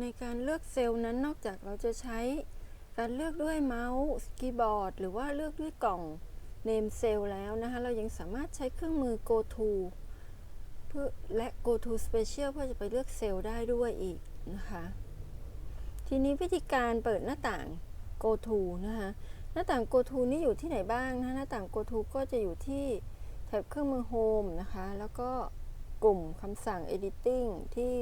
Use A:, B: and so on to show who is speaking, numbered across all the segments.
A: ในการเลือกเซลล์นั้นนอกจากเราจะใช้การเลือกด้วยเมาส์คีย์บอร์ด หรือว่าเลือกด้วยกล่อง Name Cell แล้วนะคะ เรายังสามารถใช้เครื่องมือ Go to เพื่อและ Go to Special เพื่อจะไปเลือกเซลล์ได้ด้วยอีกนะคะ ทีนี้วิธีการเปิดหน้าต่าง Go to นะคะ หน้าต่าง Go to นี่อยู่ที่ไหนบ้างนะหน้าต่าง Go to ก็จะอยู่ที่แถบเครื่องมือ Home นะคะ แล้วก็กลุ่มคำสั่ง Editing ที่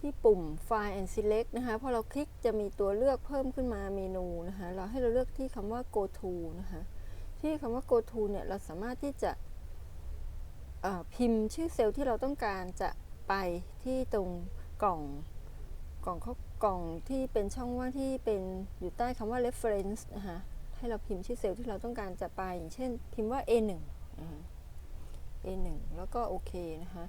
A: ที่ปุ่ม File and Select นะคะพอเราคลิกจะมีตัวเลือกเพิ่มขึ้นมาเมนูนะคะเราให้เราเลือกที่คำว่า Go to นะคะที่คำว่า Go to เนี่ยเราสามารถที่จะพิมพ์ชื่อเซลล์ที่เราต้องการจะไปที่ตรงกล่องกล่องเขากล่องที่เป็นช่องว่างที่เป็นอยู่ใต้คำว่า reference นะคะให้เราพิมพ์ชื่อเซลล์ที่เราต้องการจะไป อย่างเช่น พิมพ์ว่า A1 A1 แล้วก็โอเคนะคะ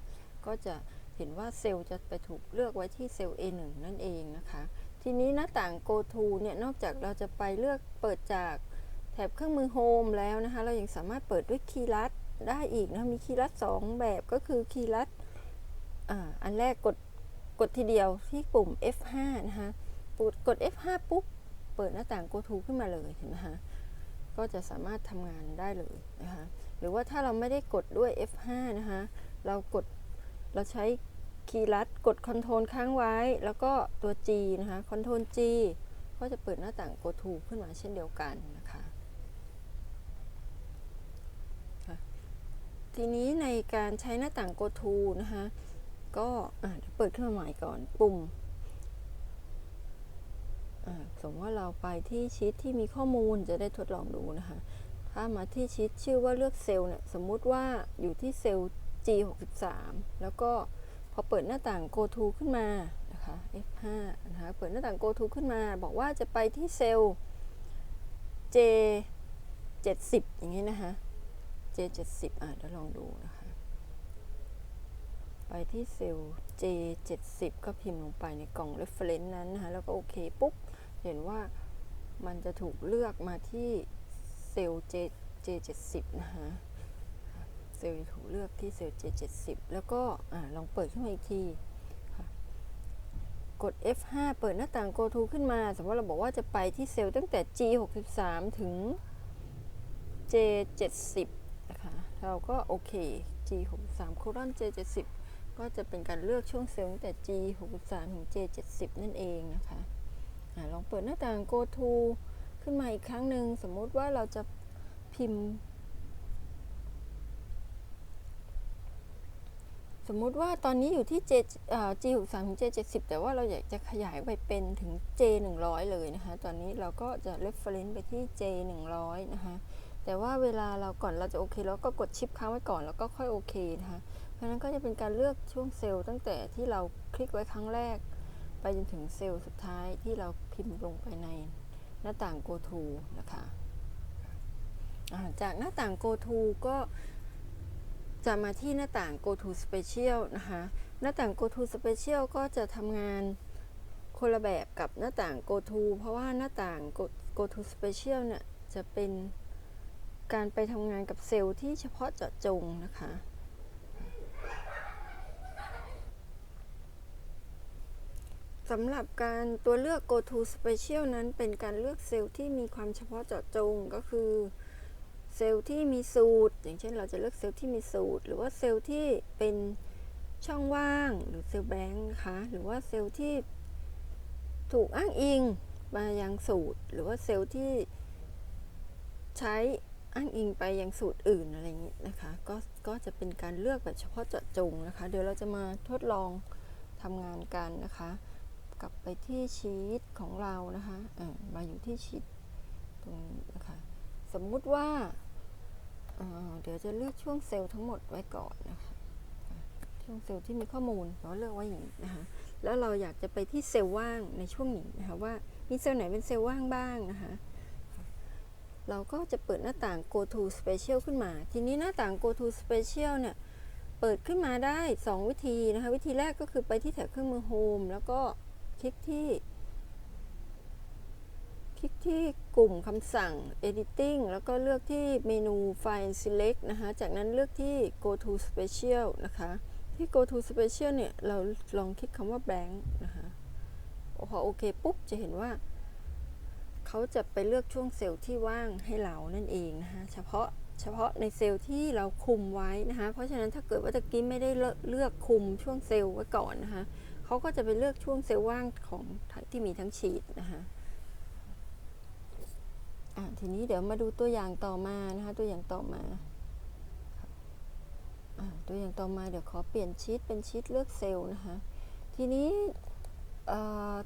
A: ก็จะ ห็นว่าเซลล์จะไปถูกเลือกไว้ที่เซลล์ A1 นั่นเองนะคะ ทีนี้หน้าต่าง Go to เนี่ย นอกจากเราจะไปเลือกเปิดจากแถบเครื่องมือ Home แล้วนะคะ เรายังสามารถเปิดด้วยคีย์ลัดได้อีกนะ มีคีย์ลัด 2 แบบก็คือคีย์ลัดออันแรกกดกดทีเดียวที่ปุ่ม F5 นะคะกดกด F5 ปุ๊บ เปิดหน้าต่าง Go to ขึ้นมาเลยเห็นไหมคะก็จะสามารถทำงานได้เลยนะคะ หรือว่าถ้าเราไม่ได้กดด้วย F5 นะคะ เรากดเราใช้ คีย์ลัดกด Ctrl ค้างไว้ แล้วก็ตัว G นะคะ Ctrl G ก็จะเปิดหน้าต่าง Go to ขึ้นมาเช่นเดียวกันนะคะทีนี้ในการใช้หน้าต่าง Go to นะคะก็อะเปิดขึ้นมาใหม่ก่อนปุ่มสมมติว่าเราไปที่ชีตที่มีข้อมูลจะได้ทดลองดูนะคะ ถ้ามาที่ชีตชื่อว่าเลือกเซลล์เนี่ย สมมุติว่าอยู่ที่เซลล์ G63 แล้วก็ พอเปิดหน้าต่าง Go to ขึ้นมานะคะ F5 นะคะเปิดหน้าต่าง Go to ขึ้นมา บอกว่าจะไปที่เซลล์ J70 อย่างนี้นะคะ J70 อะเดี๋ยวลองดูนะคะ ไปที่เซลล์ J70 ก็พิมพ์ลงไปในกล่อง reference นั้นนะคะ แล้วก็โอเคปุ๊บ เห็นว่ามันจะถูกเลือกมาที่เซลล์ J J70 นะคะ ซลล์ถูกเลือกที่เซลล์ J70 แล้วก็ลองเปิดขึ้นมาอีกทีกด F5 เปิดหน้าต่าง Go to ขึ้นมา สมมติเราบอกว่าจะไปที่เซลล์ตั้งแต่ G63 ถึง J70 นะคะ เราก็โอเค G63 colon J70 ก็จะเป็นการเลือกช่วงเซลล์ตั้งแต่ G63 ถึง J70 นั่นเองนะคะอาลองเปิดหน้าต่าง Go to ขึ้นมาอีกครั้งหนึ่ง สมมติว่าเราจะพิมพ์ สมมุติว่าตอนนี้อยู่ที่ J เอ่อ G63 ถึง J70 แต่ว่าเราอยากจะขยายไปเป็นถึง J100 เลยนะคะ ตอนนี้เราก็จะ reference ไปที่ J100 นะคะ แต่ว่าเวลาเราก่อนเราจะโอเคเราก็กดชิปค้างไว้ก่อนแล้วก็ค่อยโอเคนะคะ เพราะนั้นก็จะเป็นการเลือกช่วงเซลล์ตั้งแต่ที่เราคลิกไว้ครั้งแรก ไปจนถึงเซลล์สุดท้ายที่เราพิมพ์ลงไปในหน้าต่าง Go to นะคะจากหน้าต่าง Go to ก็ จะมาที่หน้าต่าง Go to Special นะคะ หน้าต่าง Go to Special ก็จะทำงานคนละแบบกับหน้าต่าง Go to เพราะว่าหน้าต่าง Go, Go to Special เนี่ยจะเป็นการไปทำงานกับเซลล์ที่เฉพาะเจาะจงนะคะสำหรับการตัวเลือก go to special นั้นเป็นการเลือกเซลล์ที่มีความเฉพาะเจาะจงก็คือ เซลล์ที่มีสูตร อย่างเช่นเราจะเลือกเซลล์ที่มีสูตร หรือว่าเซลล์ที่เป็นช่องว่างหรือเซลล์แบงค์นะคะหรือว่าเซลล์ที่ถูกอ้างอิงมายังสูตร หรือว่าเซลล์ที่ใช้อ้างอิงไปยังสูตรอื่นอะไรอย่างนี้นะคะ ก็ก็จะเป็นการเลือกแบบเฉพาะเจาะจงนะคะ เดี๋ยวเราจะมาทดลองทำงานกันนะคะ กลับไปที่ชีตของเรานะคะมาอยู่ที่ชีตตรงนี้นะคะ สมมุติว่า เดี๋ยวจะเลือกช่วงเซลล์ทั้งหมดไว้ก่อนนะคะ ช่วงเซลล์ที่มีข้อมูลเราเลือกไว้อย่างนี้นะคะ แล้วเราอยากจะไปที่เซลล์ว่างในช่วงนี้นะคะว่ามีเซลล์ไหนเป็นเซลล์ว่างบ้างนะคะ เราก็จะเปิดหน้าต่าง go to special ขึ้นมา ทีนี้หน้าต่าง go to special เนี่ยเปิดขึ้นมาได้ 2 วิธีนะคะ วิธีแรกก็คือไปที่แถบเครื่องมือ home แล้วก็คลิกที่ คลิกที่กลุ่มคำสั่ง editing แล้วก็เลือกที่เมนู file select นะคะ จากนั้นเลือกที่ go to special นะคะ ที่ go to special เนี่ย เราลองคลิกคำว่า blank นะคะพอโอเคปุ๊บ จะเห็นว่า เขาจะไปเลือกช่วงเซลล์ที่ว่างให้เรานั่นเองนะคะ เฉพาะเฉพาะในเซลล์ที่เราคุมไว้นะคะ เพราะฉะนั้นถ้าเกิดว่าตะกี้ไม่ได้เลือกคุมช่วงเซลล์ไว้ก่อนนะคะ เขาก็จะไปเลือกช่วงเซลล์ว่างของที่มีทั้งชีตนะคะ ทีนี้เดี๋ยวมาดูตัวอย่างต่อมานะคะ ตัวอย่างต่อมาอตัวอย่างต่อมาเดี๋ยวขอเปลี่ยนชีตเป็นชีตเลือกเซลล์นะคะ ทีนี้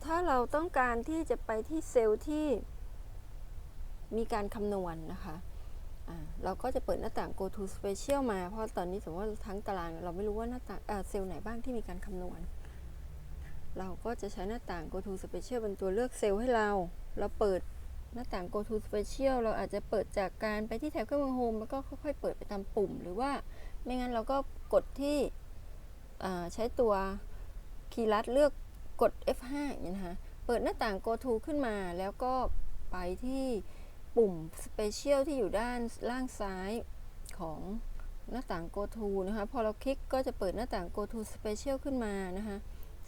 A: ถ้าเราต้องการที่จะไปที่เซลล์ที่มีการคำนวณนะคะอ่าเราก็จะเปิดหน้าต่าง go to special มา เพราะตอนนี้สมมติว่าทั้งตารางเราไม่รู้ว่าหน้าต่างเอ่อเซลล์ไหนบ้างที่มีการคำนวณ เราก็จะใช้หน้าต่าง go to special เป็นตัวเลือกเซลล์ให้เรา เราเปิด หน้าต่าง go to special เราอาจจะเปิดจากการไปที่แถบเครื่องมือ home แล้วก็ค่อยๆ เปิดไปตามปุ่ม หรือว่าไม่งั้นเราก็กดที่ใช้ตัวคีย์ลัดเลือกกด F5 อย่างนี้นะคะ เปิดหน้าต่าง go to ขึ้นมา แล้วก็ไปที่ปุ่ม special ที่อยู่ด้านล่างซ้ายของหน้าต่าง go to นะคะ พอเราคลิกก็จะเปิดหน้าต่าง go to special ขึ้นมานะคะ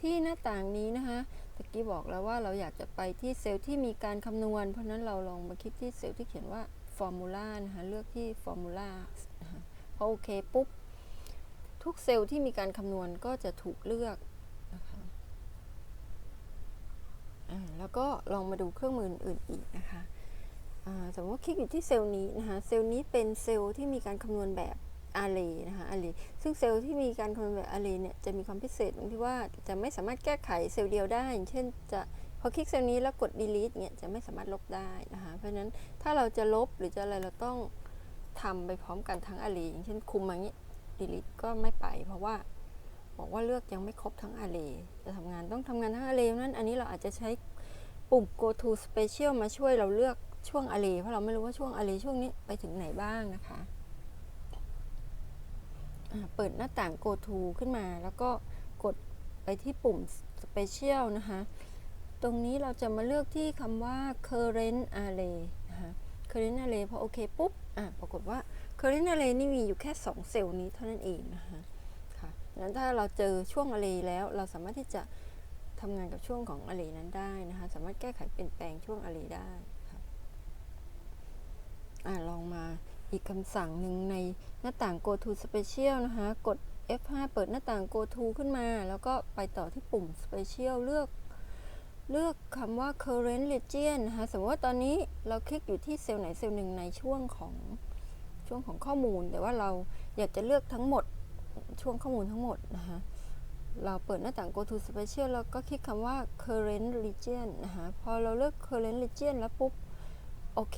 A: ที่หน้าต่างนี้นะคะตะกี้บอกแล้วว่าเราอยากจะไปที่เซลล์ที่มีการคำนวณ เพราะนั้นเราลองมาคลิกที่เซลล์ที่เขียนว่า formula นะคะเลือกที่ formula นะคะพอโอเคปุ๊บ ทุกเซลล์ที่มีการคำนวณก็จะถูกเลือกนะคะแล้วก็ลองมาดูเครื่องมืออื่นอีกนะคะสมมติว่าคลิกอยู่ที่เซลล์นี้นะคะเซลล์นี้เป็นเซลล์ที่มีการคำนวณแบบ array นะคะ array ซึ่งเซลล์ที่มีการคำนวณแบบ array เนี่ยจะมีความพิเศษตรงที่ว่าจะไม่สามารถแก้ไขเซลล์เดียวได้อย่างเช่นจะพอคลิกเซลล์นี้แล้วกด delete เนี่ยจะไม่สามารถลบได้นะคะเพราะฉะนั้นถ้าเราจะลบหรือจะอะไรเราต้องทำไปพร้อมกันทั้ง array อย่างเช่นคุมมาอย่างนี้ delete ก็ไม่ไป เพราะว่าบอกว่าเลือกยังไม่ครบทั้ง array จะทำงานต้องทำงานทั้ง array เพราะฉะนั้นอันนี้เราอาจจะใช้ปุ่ม go to special มาช่วยเราเลือกช่วง array เพราะเราไม่รู้ว่าช่วง array ช่วงนี้ไปถึงไหนบ้างนะคะ เปิดหน้าต่าง go to ขึ้นมา แล้วก็กดไปที่ปุ่ม special นะคะ ตรงนี้เราจะมาเลือกที่คำว่า current array นะคะ current array พอโอเคปุ๊บ อ่าปรากฏว่า current array นี่มีอยู่แค่ 2 เซลล์นี้เท่านั้นเองนะคะค่ะดังนั้นถ้าเราเจอช่วง array แล้ว เราสามารถที่จะทำงานกับช่วงของ array นั้นได้นะคะ สามารถแก้ไขเปลี่ยนแปลงช่วง array ได้ค่ะอ่าลองมา อีกคำสั่งหนึ่งในหน้าต่าง go to special นะคะ กด F5 เปิดหน้าต่าง go to ขึ้นมา แล้วก็ไปต่อที่ปุ่ม special เลือก เลือกคำว่า current region นะคะ สมมติว่าตอนนี้เราคลิกอยู่ที่เซลล์ไหนเซลล์หนึ่งในช่วงของช่วงของข้อมูล แต่ว่าเราอยากจะเลือกทั้งหมดช่วงข้อมูลทั้งหมดนะคะเราเปิดหน้าต่าง go to special แล้วก็คลิกคำว่า current region นะคะ พอเราเลือก current region แล้วปุ๊บ โอเค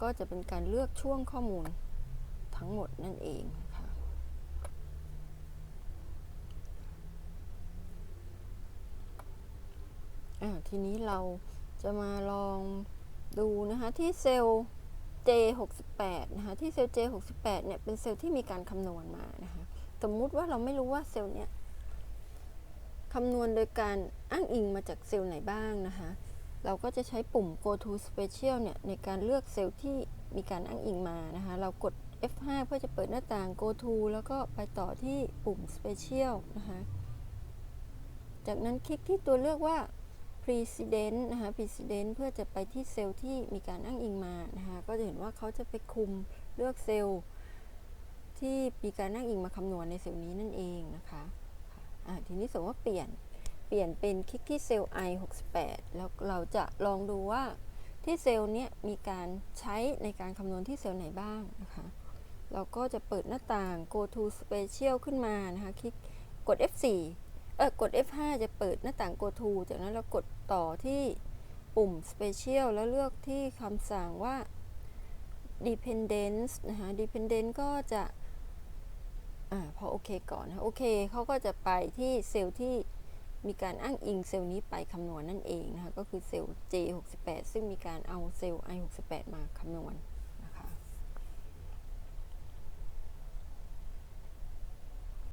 A: ก็จะเป็นการเลือกช่วงข้อมูลทั้งหมดนั่นเองค่ะทีนี้เราจะมาลองดูนะคะที่เซลล์ J68 นะคะที่เซลล์ J68 เนี่ยเป็นเซลล์ที่มีการคำนวณมานะคะสมมุติว่าเราไม่รู้ว่าเซลล์เนี้ยคำนวณโดยการอ้างอิงมาจากเซลล์ไหนบ้างนะคะ เราก็จะใช้ปุ่ม go to special เนี่ยในการเลือกเซลล์ที่มีการอ้างอิงมานะคะ เรากด F5 เพื่อจะเปิดหน้าต่าง go to แล้วก็ไปต่อที่ปุ่ม special นะคะ จากนั้นคลิกที่ตัวเลือกว่า precedent นะคะ precedent เพื่อจะไปที่เซลล์ที่มีการอ้างอิงมานะคะ ก็จะเห็นว่าเขาจะไปคุมเลือกเซลล์ที่มีการอ้างอิงมาคำนวณในเซลล์นี้นั่นเองนะคะะทีนี้สมมติว่าเปลี่ยน เปลี่ยนเป็นคลิกที่เซลล์ i 68แล้วเราจะลองดูว่าที่เซลล์เนี้ยมีการใช้ในการคำนวณที่เซลล์ไหนบ้างนะคะ เราก็จะเปิดหน้าต่าง go to special ขึ้นมานะคะ คลิกกด F4 เออกด F5 จะเปิดหน้าต่าง go to จากนั้นเรากดต่อที่ปุ่ม special แล้วเลือกที่คำสั่งว่า dependence นะคะ dependent ก็จะอ่าพอโอเคก่อนนะโอเคเขาก็จะไปที่เซลล์ที่ มีการอ้างอิงเซลล์นี้ไปคำนวณนั่นเองนะคะก็คือเซลล์ J68 ซึ่งมีการเอาเซลล์ I68 มาคำนวณ